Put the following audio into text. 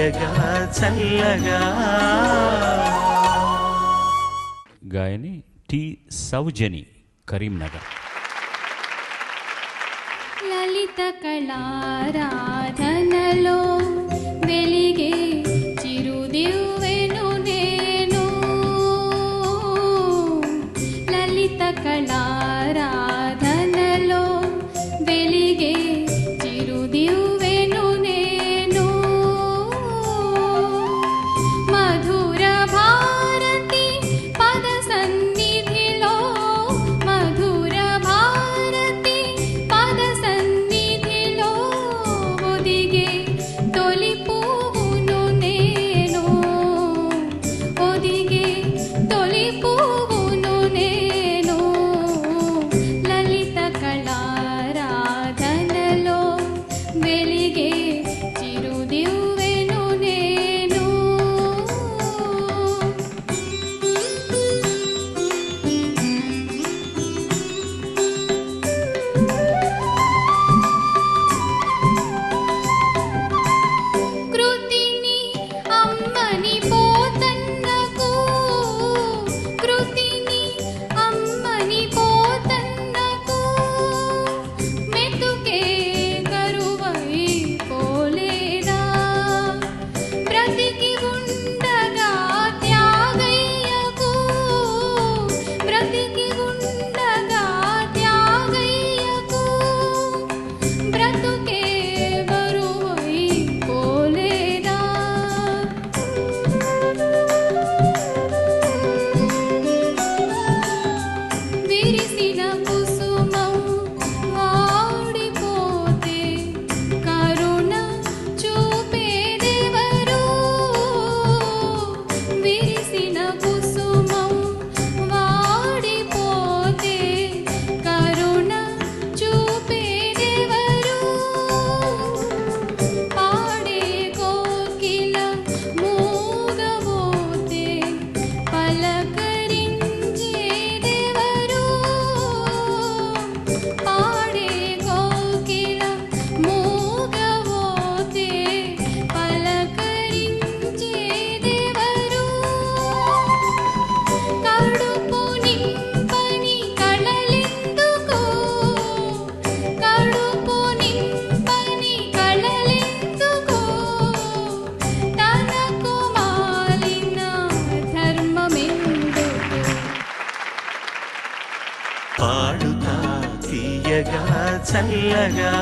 తీయగా చల్లగా. గాయని టి సౌజని కరీంనగర్. లలిత కళారాధనలో వెలిగే చిరుదివ్వెను నేను. లలిత కళా It is the తీయగా చల్లగా